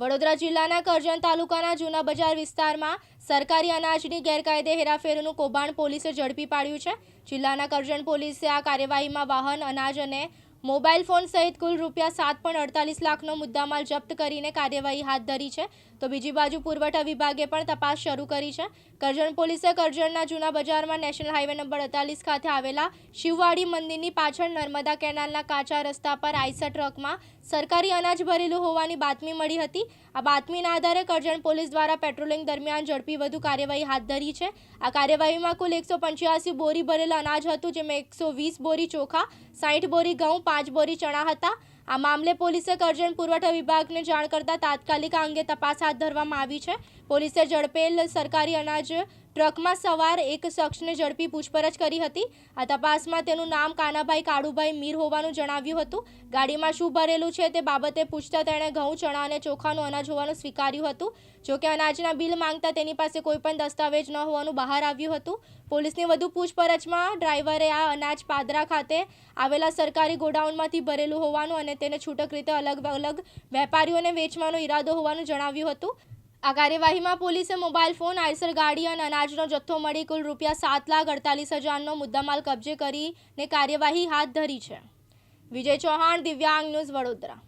વડોદરા જિલ્લાના કરજણ તાલુકાના જૂના બજાર વિસ્તારમાં સરકારી અનાજની ગેરકાયદે હેરાફેરીનું કૌભાંડ પોલીસે ઝડપી પાડ્યું છે. જિલ્લાના કરજણ પોલીસે આ કાર્યવાહીમાં વાહન, અનાજ અને મોબાઈલ ફોન સહિત કુલ રૂપિયા સાત પોઈન્ટ અડતાલીસ લાખનો મુદ્દામાલ જપ્ત કરીને કાર્યવાહી હાથ ધરી છે. તો બીજી બાજુ પુરવઠા વિભાગે પણ તપાસ શરૂ કરી છે. કરજણ પોલીસે કરજણના જૂના બજારમાં નેશનલ હાઈવે નંબર અડતાલીસ ખાતે આવેલા શિવવાડી મંદિરની પાછળ નર્મદા કેનાલના કાચા રસ્તા પર આઈસર ટ્રકમાં સરકારી અનાજ ભરેલું હોવાની બાતમી મળી હતી. આ બાતમીના આધારે કરજણ પોલીસ દ્વારા પેટ્રોલિંગ દરમિયાન ઝડપી વધુ કાર્યવાહી હાથ ધરી છે. આ કાર્યવાહીમાં કુલ એકસો બોરી ભરેલા અનાજ હતું, જેમાં એકસો બોરી ચોખા સાઠ બોરી ઘઉં પાંચ બોરી ચણા હતા. આ મામલે પોલીસે કરજણ પુરવઠા વિભાગને જાણ કરતા તાત્કાલિક અંગે તપાસ હાથ ધરવામાં આવી છે. પોલીસે ઝડપેલ સરકારી અનાજ ટ્રકમાં સવાર એક શખ્સને ઝડપી પૂછપરછ કરી હતી. આ તપાસમાં તેનું નામ કાનાભાઈ કાળુભાઈ મીર હોવાનું જણાવ્યું હતું. ગાડીમાં શું ભરેલું છે તે બાબતે પૂછતા તેણે ઘઉં, ચણા અને ચોખાનું અનાજ હોવાનું સ્વીકાર્યું હતું. જોકે અનાજના બિલ માંગતા તેની પાસે કોઈપણ દસ્તાવેજ ન હોવાનું બહાર આવ્યું હતું. પોલીસની વધુ પૂછપરછમાં ડ્રાઈવરે આ અનાજ પાદરા ખાતે આવેલા સરકારી ગોડાઉનમાંથી ભરેલું હોવાનું અને તેને છૂટક રીતે અલગ અલગ વેપારીઓને વેચવાનો ઈરાદો હોવાનું જણાવ્યું હતું. આ કાર્યવાહીમાં પોલીસે મોબાઈલ ફોન, આઈસર ગાડી અને અનાજનો જથ્થો મળી કુલ રૂપિયા સાત લાખ અડતાલીસ હજારનો મુદ્દામાલ કબજે કરીને કાર્યવાહી હાથ ધરી છે. વિજય ચૌહાણ, દિવ્યાંગ ન્યૂઝ વડોદરા.